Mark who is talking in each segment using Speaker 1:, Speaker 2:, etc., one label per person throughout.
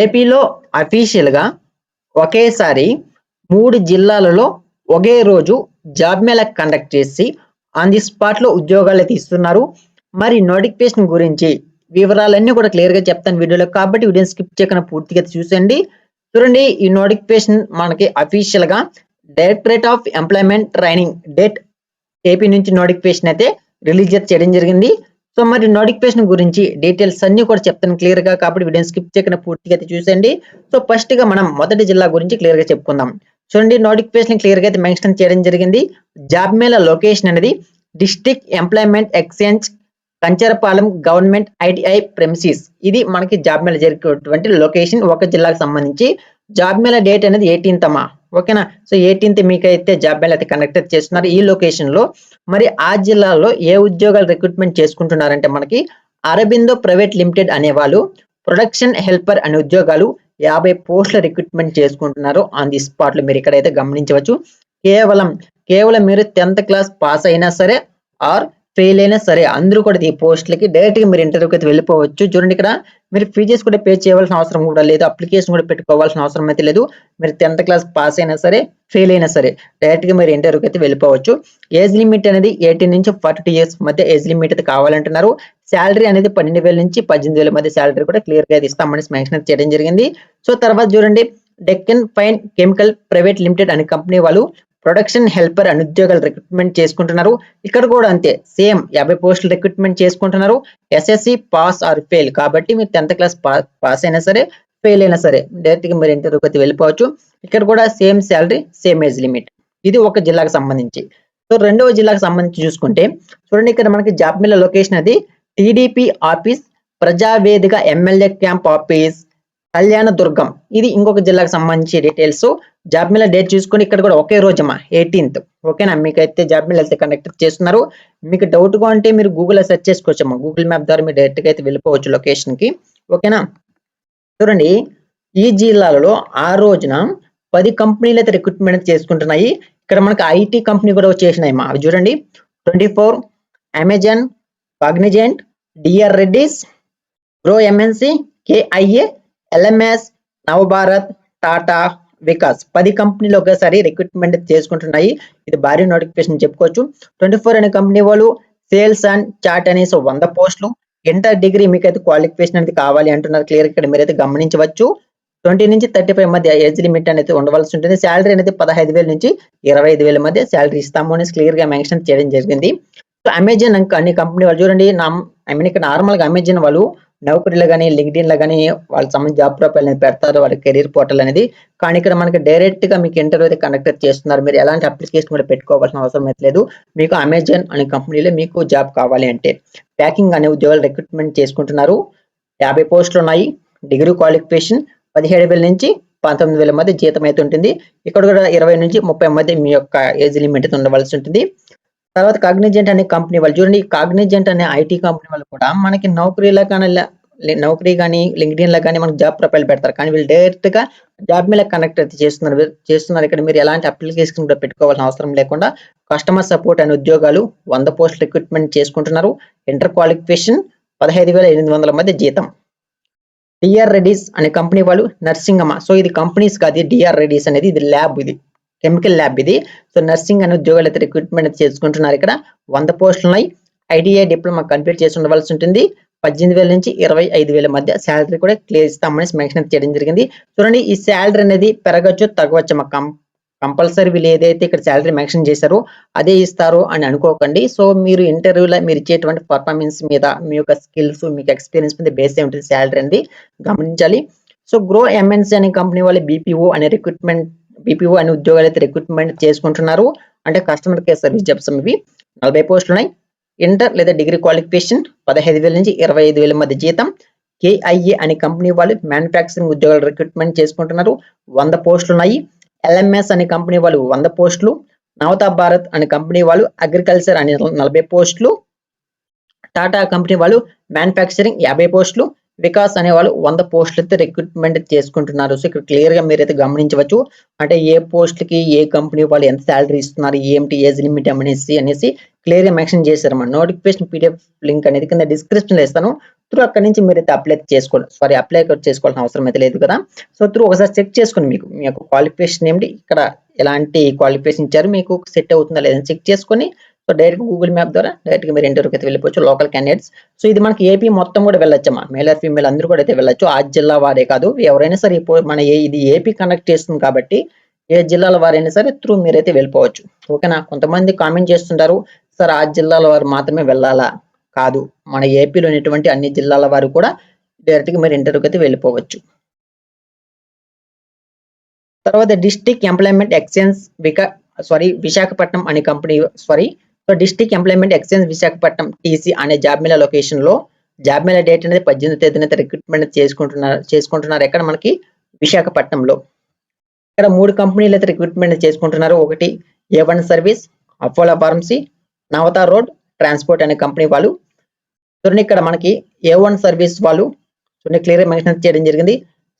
Speaker 1: ఏపీలో అఫీషియల్గా ఒకేసారి మూడు జిల్లాలలో ఒకే రోజు జాబ్ మేళా కండక్ట్ చేసి ఆన్ ది స్పాట్లో ఉద్యోగాలు తీస్తున్నారు. మరి నోటిఫికేషన్ గురించి వివరాలన్నీ కూడా క్లియర్గా చెప్తాను వీడియోలో. కాబట్టి వీడియోని స్కిప్ చేయకుండా పూర్తిగా చూసండి చూడండి ఈ నోటిఫికేషన్ మనకి అఫీషియల్గా directorate of employment training date AP నుంచి నోటిఫికేషన్ అయితే రిలీజ్ చేయడం జరిగింది. సో మరి నోటిఫికేషన్ గురించి డీటెయిల్స్ అన్ని కూడా చెప్తాను క్లియర్గా కాబట్టి వీడియో స్కిప్ చేయకుండా పూర్తిగా అయితే చూసండి సో ఫస్ట్గా మనం మొదటి జిల్లా గురించి క్లియర్గా చెప్పుకుందాం. చూడండి నోటిఫికేషన్ క్లియర్గా అయితే మెన్షన్ చేయడం జరిగింది. జాబ్ మేళ లొకేషన్ అనేది district employment exchange Kancharapalem government ITI premises. ఇది మనకి జాబ్ మేళ జరిగేటువంటి లొకేషన్ ఒక జిల్లాకు సంబంధించి. జాబ్ మేళ డేట్ అనేది ఎయిటీన్త్ అమ్మా ఓకేనా? సో ఎయిటీన్త్ మీకు అయితే జాబ్ మేళ అయితే కండక్ట్ చేస్తున్నారు. ఈ లొకేషన్లో మరి ఆ జిల్లాలో ఏ ఉద్యోగాలు రిక్రూట్మెంట్ చేసుకుంటున్నారంటే మనకి అరబిందో ప్రైవేట్ లిమిటెడ్ అనే వాళ్ళు ప్రొడక్షన్ హెల్పర్ అనే ఉద్యోగాలు యాభై పోస్టుల రిక్రూట్మెంట్ చేసుకుంటున్నారు ఆన్ ది స్పాట్లో మీరు ఇక్కడైతే గమనించవచ్చు. కేవలం కేవలం మీరు టెన్త్ క్లాస్ పాస్ అయినా సరే ఆర్ ఫెయిల్ అయినా సరే అందరూ కూడా ఈ పోస్ట్లకి డైరెక్ట్గా మీరు ఇంటర్వ్యూకి అయితే వెళ్ళిపోవచ్చు. చూడండి ఇక్కడ మీరు ఫీజెస్ కూడా పే చేయవలసిన అవసరం కూడా లేదు. అప్లికేషన్ కూడా పెట్టుకోవాల్సిన అవసరం అయితే లేదు. మీరు టెన్త్ క్లాస్ పాస్ అయినా సరే ఫెయిల్ అయినా సరే డైరెక్ట్గా మీరు ఇంటర్వ్యూకి అయితే వెళ్ళిపోవచ్చు. ఏజ్ లిమిట్ అనేది ఎయిటీన్ నుంచి ఫార్టీ టూ ఇయర్స్ మధ్య ఏజ్ లిమిట్ అయితే కావాలంటున్నారు. శాలరీ అనేది పన్నెండు వేల నుంచి పద్దెనిమిది వేల మధ్య శాలరీ కూడా క్లియర్గా ఇస్తామని మెన్షన్ చేయడం జరిగింది. సో తర్వాత చూడండి Deccan fine chemical private limited అనే కంపెనీ వాళ్ళు ప్రొడక్షన్ హెల్పర్ అని ఉద్యోగాలు రిక్రూట్మెంట్ చేసుకుంటున్నారు. ఇక్కడ కూడా అంతే సేమ్ యాభై పోస్టులు రిక్రూట్మెంట్ చేసుకుంటున్నారు. ఎస్ఎస్సి పాస్ ఆర్ ఫెయిల్ కాబట్టి మీరు టెన్త్ క్లాస్ పాస్ అయినా సరే ఫెయిల్ అయినా సరే డైరెక్ట్గా మీరు ఇంటర్వ్యూకి వెళ్ళిపోవచ్చు. ఇక్కడ కూడా same salary same age limit ఇది ఒక జిల్లాకు సంబంధించి. సో రెండవ జిల్లాకు సంబంధించి చూసుకుంటే చూడండి ఇక్కడ మనకి జాబ్ మిల్ల లొకేషన్ అది TDP office Prajavedika MLA camp office Kalyana Durgam ఇది ఇంకొక జిల్లాకు సంబంధించి డీటెయిల్స్ జాబ్ మిల్ డేట్ చూసుకొని ఇక్కడ కూడా ఒకే రోజమ్మా ఎయిటీన్త్ ఓకేనా మీకైతే జాబ్ మిల్ అయితే కండక్ట్ చేస్తున్నారు. మీకు డౌట్గా ఉంటే మీరు గూగుల్లో సెర్చ్ చేసుకోవచ్చమ్మా. గూగుల్ మ్యాప్ ద్వారా మీరు డైరెక్ట్గా అయితే వెళ్ళిపోవచ్చు లొకేషన్కి. ఓకేనా చూడండి. ఈ జిల్లాలలో ఆ రోజున పది కంపెనీలు అయితే రిక్రూట్మెంట్ చేసుకుంటున్నాయి. ఇక్కడ మనకి ఐటీ కంపెనీ కూడా వచ్చేసినాయి మా అవి చూడండి. Twenty four Amazon Cognizant DR Reddy's Grow MNC KIA LMS Navabharat Tata Vikas. పది కంపెనీలు ఒకేసారి రిక్రూట్మెంట్ చేసుకుంటున్నాయి. ఇది భారీ నోటిఫికేషన్ చెప్పుకోవచ్చు. ట్వంటీ ఫోర్ అనే కంపెనీ వాళ్ళు సేల్స్ అండ్ చాట్ అనేసి వంద పోస్టులు. ఇంటర్ డిగ్రీ మీకు అయితే క్వాలిఫికేషన్ అనేది కావాలి అంటున్నారు. క్లియర్ ఇక్కడ మీరైతే గమనించవచ్చు. ట్వంటీ నుంచి థర్టీ ఫైవ్ మధ్య ఏజ్ లిమిట్ అనేది ఉండవలసి ఉంటుంది. శాలరీ అనేది పదహైదు వేల నుంచి ఇరవై ఐదు వేల మధ్య శాలరీ ఇస్తాము అని క్లియర్గా మెన్షన్ చేయడం జరిగింది. సో అమెజాన్ అనే కంపెనీ వాళ్ళు చూడండి. నా ఐ మీన్ ఇక్కడ నార్మల్గా అమెజాన్ వాళ్ళు నౌకరీలో కానీ లింక్డ్ఇన్లో కానీ వాళ్ళ సంబంధించి జాబ్ ప్రొఫైల్ అనేది పెడతారు. వాళ్ళ కెరీర్ పోర్టల్ అనేది. కానీ ఇక్కడ మనకి డైరెక్ట్గా మీకు ఇంటర్వ్యూ అయితే కండక్ట్ చేస్తున్నారు. మీరు ఎలాంటి అప్లికేషన్ కూడా పెట్టుకోవాల్సిన అవసరం అయితే లేదు. మీకు అమెజాన్ అనే కంపెనీలో మీకు జాబ్ కావాలి అంటే ప్యాకింగ్ అనే ఉద్యోగాలు రిక్రూట్మెంట్ చేసుకుంటున్నారు. యాభై పోస్టులు ఉన్నాయి. డిగ్రీ క్వాలిఫికేషన్ పదిహేడు వేల నుంచి పంతొమ్మిది వేల మధ్య జీతం అయితే ఉంటుంది. ఇక్కడ కూడా ఇరవై నుంచి ముప్పై మధ్య మీ యొక్క ఏజ్ లిమిట్ అయితే ఉండవలసి ఉంటుంది. తర్వాత కాగ్నిజెంట్ అనే కంపెనీ వాళ్ళు చూడండి కాగ్నిజెంట్ అనే ఐటీ కంపెనీ వాళ్ళు కూడా మనకి నౌకరీలో కానీ నౌకరీ కానీ లింక్డ్ఇన్లో కానీ మనకి జాబ్ ప్రొఫైల్ పెడతారు. కానీ వీళ్ళు డైరెక్ట్గా జాబ్ మీద కనెక్ట్ అయితే చేస్తున్నారు. చేస్తున్నారు. ఇక్కడ మీరు ఎలాంటి అప్లికేషన్ కూడా పెట్టుకోవాల్సిన అవసరం లేకుండా కస్టమర్ సపోర్ట్ అనే ఉద్యోగాలు వంద పోస్ట్ రిక్రూట్మెంట్ చేసుకుంటున్నారు. ఇంటర్ క్వాలిఫికేషన్ పదహైదు వేల ఎనిమిది వందల మధ్య జీతం. డిఆర్ రెడీస్ అనే కంపెనీ వాళ్ళు నర్సింగ్ అమ్మ సో ఇది కంపెనీస్ కాదు డిఆర్ రెడీస్ అనేది ఇది ల్యాబ్ ఇది. కెమికల్ ల్యాబ్ ఇది. సో నర్సింగ్ అనే ఉద్యోగాలు అయితే రిక్రూట్మెంట్ చేసుకుంటున్నారు ఇక్కడ. వంద పోస్టులు ఉన్నాయి. ఐటీఐ డిప్లొమా కంప్లీట్ చేసి ఉండవలసి ఉంటుంది. పద్దెనిమిది వేల నుంచి ఇరవై ఐదు వేల మధ్య శాలరీ కూడా క్లియర్ ఇస్తామని మెన్షన్ చేయడం జరిగింది. చూడండి ఈ శాలరీ అనేది పెరగచ్చు తగ్గవచ్చు మా కం కంపల్సరీ వీళ్ళు ఏదైతే ఇక్కడ శాలరీ మెన్షన్ చేశారో అదే ఇస్తారు అని అనుకోకండి. సో మీరు ఇంటర్వ్యూలో మీరు ఇచ్చేటువంటి పర్ఫార్మెన్స్ మీద మీ యొక్క స్కిల్స్ మీకు ఎక్స్పీరియన్స్ మీద బేస్ అయి ఉంటుంది శాలరీ అనేది గమనించాలి. సో గ్రో ఎంఎన్సీ అనే కంపెనీ వాళ్ళు బీపీఓ అనే రిక్రూట్మెంట్ బీపీఓ అనే ఉద్యోగాలు అయితే రిక్రూట్మెంట్ చేసుకుంటున్నారు. అంటే కస్టమర్ కేర్ సర్వీస్ జాబ్స్ ఇవి నలభై పోస్టులు ఉన్నాయి. ఇంటర్ లేదా డిగ్రీ క్వాలిఫికేషన్ పదహైదు వేల నుంచి ఇరవై ఐదు వేల మధ్య జీతం. కేఐఏ అనే కంపెనీ వాళ్ళు మ్యానుఫ్యాక్చరింగ్ ఉద్యోగాలు రిక్రూట్మెంట్ చేసుకుంటున్నారు. వంద పోస్టులు ఉన్నాయి. ఎల్ఎంఎస్ అనే కంపెనీ వాళ్ళు వంద పోస్టులు నవతా భారత్ అనే కంపెనీ వాళ్ళు అగ్రికల్చర్ అనే నలభై పోస్టులు టాటా కంపెనీ వాళ్ళు మ్యానుఫ్యాక్చరింగ్ యాభై పోస్టులు వికాస్ అనేవాళ్ళు వంద పోస్టులతో రిక్రూట్మెంట్ చేసుకుంటున్నారు. సో ఇక్కడ క్లియర్గా మీరైతే గమనించవచ్చు. అంటే ఏ పోస్ట్కి ఏ కంపెనీ వాళ్ళు ఎంత శాలరీ ఇస్తున్నారు ఏంటి ఏజ్ లిమిట్ అనేసి అనేసి క్లియర్గా మెన్షన్ చేశారు మన నోటిఫికేషన్ పీడిఎఫ్ లింక్ అనేది కింద డిస్క్రిప్షన్లో ఇస్తాను. త్రూ అక్కడ నుంచి మీరైతే అప్లై చేసుకోవాలి. సారీ అప్లై చేసుకోవాల్సిన అవసరం అయితే లేదు కదా. సో త్రూ ఒకసారి చెక్ చేసుకుని మీకు మీ యొక్క క్వాలిఫికేషన్ ఏమిటి ఇక్కడ ఎలాంటి క్వాలిఫికేషన్ ఇచ్చారు మీకు సెట్ అవుతుందా లేదని చెక్ చేసుకొని సో డైరెక్ట్ గూగుల్ మ్యాప్ ద్వారా డైరెక్ట్గా మీరు ఇంటర్వ్యూకి అయితే వెళ్ళిపోవచ్చు లోకల్ క్యాండిడేట్స్ సో ఇది మనకి ఏపీ మొత్తం కూడా వెళ్ళొచ్చమ్మా. మేల్ ఆర్ ఫీమేల్ అందరూ కూడా అయితే వెళ్ళొచ్చు. ఆ జిల్లా వారే కాదు ఎవరైనా సరే మన ఏ ఇది ఏపీ కనెక్ట్ చేస్తుంది కాబట్టి ఏ జిల్లాల వారైనా సరే త్రూ మీరైతే వెళ్ళిపోవచ్చు. ఓకేనా కొంతమంది కామెంట్ చేస్తుంటారు సార్ ఆ జిల్లాల వారు మాత్రమే వెళ్ళాలా? కాదు. మన ఏపీలో ఉన్నటువంటి అన్ని జిల్లాల వారు కూడా డైరెక్ట్గా మీరు ఇంటర్వ్యూకి అయితే వెళ్ళిపోవచ్చు. తర్వాత డిస్టిక్ ఎంప్లాయ్మెంట్ ఎక్స్చేంజ్ వికా సారీ విశాఖపట్నం అనే company sorry so district employment exchange Visakhapatnam TC అనే జాబ్ మేళ లొకేషన్లో జాబ్ మేళ డేట్ అనేది పద్దెనిమిది తేదీన అయితే రిక్రూట్మెంట్ చేసుకుంటున్నారు చేసుకుంటున్నారు ఎక్కడ మనకి? విశాఖపట్నంలో. ఇక్కడ మూడు కంపెనీలు అయితే రిక్రూట్మెంట్ చేసుకుంటున్నారు. ఒకటి A one service Apollo pharmacy Navata road transport అనే కంపెనీ వాళ్ళు. చూడండి ఇక్కడ మనకి ఏ వన్ సర్వీస్ వాళ్ళు చూడండి క్లియర్ మెన్షన్ చేయడం జరిగింది.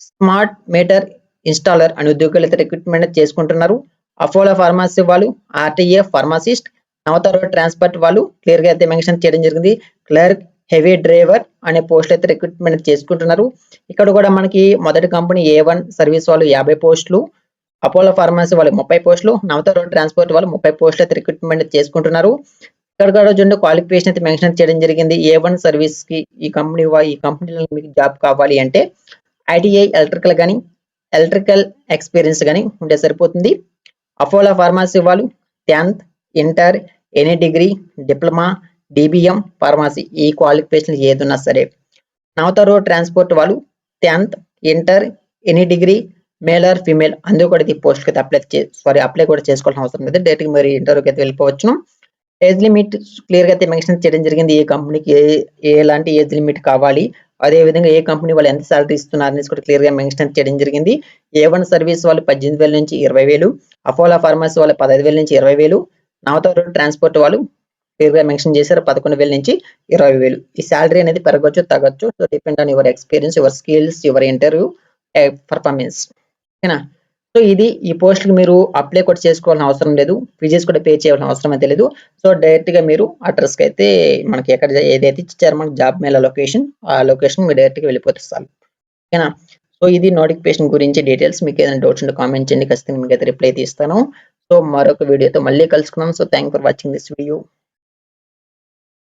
Speaker 1: స్మార్ట్ మీటర్ ఇన్స్టాలర్ అనే ఉద్యోగులు అయితే రిక్రూట్మెంట్ చేసుకుంటున్నారు. అపోలో ఫార్మసీ వాళ్ళు ఆర్టీఏ ఫార్మసిస్ట్ నవత ట్రాన్స్పోర్ట్ వాళ్ళు క్లియర్గా అయితే మెన్షన్ చేయడం జరిగింది. క్లర్క్ హెవీ డ్రైవర్ అనే పోస్ట్ అయితే రిక్రూట్మెంట్ చేసుకుంటున్నారు. ఇక్కడ కూడా మనకి మొదటి కంపెనీ ఏ వన్ సర్వీస్ వాళ్ళు యాభై పోస్టులు అపోలో ఫార్మసీ వాళ్ళు ముప్పై పోస్టులు నవత రోడ్ ట్రాన్స్పోర్ట్ వాళ్ళు ముప్పై పోస్టులు అయితే రిక్రూట్మెంట్ చేసుకుంటున్నారు. ఇక్కడ కూడా చూడండి క్వాలిఫికేషన్ అయితే మెన్షన్ చేయడం జరిగింది. ఏ వన్ సర్వీస్కి ఈ కంపెనీ ఈ కంపెనీలో మీకు జాబ్ కావాలి అంటే ఐటీఐ ఎలక్ట్రికల్ కానీ ఎలక్ట్రికల్ ఎక్స్పీరియన్స్ కానీ ఉంటే సరిపోతుంది. అపోలో ఫార్మసీ వాళ్ళు tenth inter any degree diploma DBM pharmacy ఈ క్వాలిఫికేషన్ ఏదున్నా సరే. నవతరో రోడ్ ట్రాన్స్పోర్ట్ వాళ్ళు tenth inter any degree male or female అందరూ కూడా ఈ పోస్ట్ అయితే అప్లై సారీ అప్లై కూడా చేసుకోవాల్సిన అవసరం లేదు. డైరెక్ట్ మీరు ఇంటర్వ్యూకి అయితే వెళ్ళిపోవచ్చును. ఏజ్ లిమిట్ క్లియర్గా అయితే మెన్షన్ చేయడం జరిగింది. ఏ కంపెనీకి ఏ ఎలాంటి ఏజ్ లిమిట్ కావాలి అదే విధంగా ఏ కంపెనీ వాళ్ళు ఎంత సాలరీ ఇస్తున్నారు అనేసి కూడా క్లియర్గా మెన్షన్ చేయడం జరిగింది. ఏ వన్ సర్వీస్ వాళ్ళు పద్దెనిమిది వేల నుంచి ఇరవై వేలు అపోలో ఫార్మసీ వాళ్ళు పదహైదు వేల నుంచి ఇరవై వేలు నవత రోడ్ ట్రాన్స్పోర్ట్ వాళ్ళు క్లియర్గా మెన్షన్ చేశారు పదకొండు వేల నుంచి ఇరవై వేలు. ఈ శాలరీ అనేది పెరగచ్చు తగ్గచ్చు. So depend on your experience your skills your interview performance ఓకేనా? సో ఇది ఈ పోస్ట్కి మీరు అప్లై కూడా చేసుకోవాల్సిన అవసరం లేదు. ఫీజెస్ కూడా పే చేయాల్సిన అవసరం అయితే లేదు. సో డైరెక్ట్గా మీరు అడ్రస్కి అయితే మనకి ఎక్కడ ఏదైతే ఇచ్చారో మనకి జాబ్ మేళ లొకేషన్ ఆ లొకేషన్ మీరు డైరెక్ట్గా వెళ్ళిపోతే చాలు ఓకేనా? సో ఇది నోటిఫికేషన్ గురించి డీటెయిల్స్. మీకు ఏదైనా డౌట్స్ ఉంటే కామెంట్ చేయండి. ఖచ్చితంగా మీకు అయితే రిప్లై తీస్తాను. సో మరొక వీడియోతో మళ్ళీ కలుసుకుందాం. So thank for watching this video.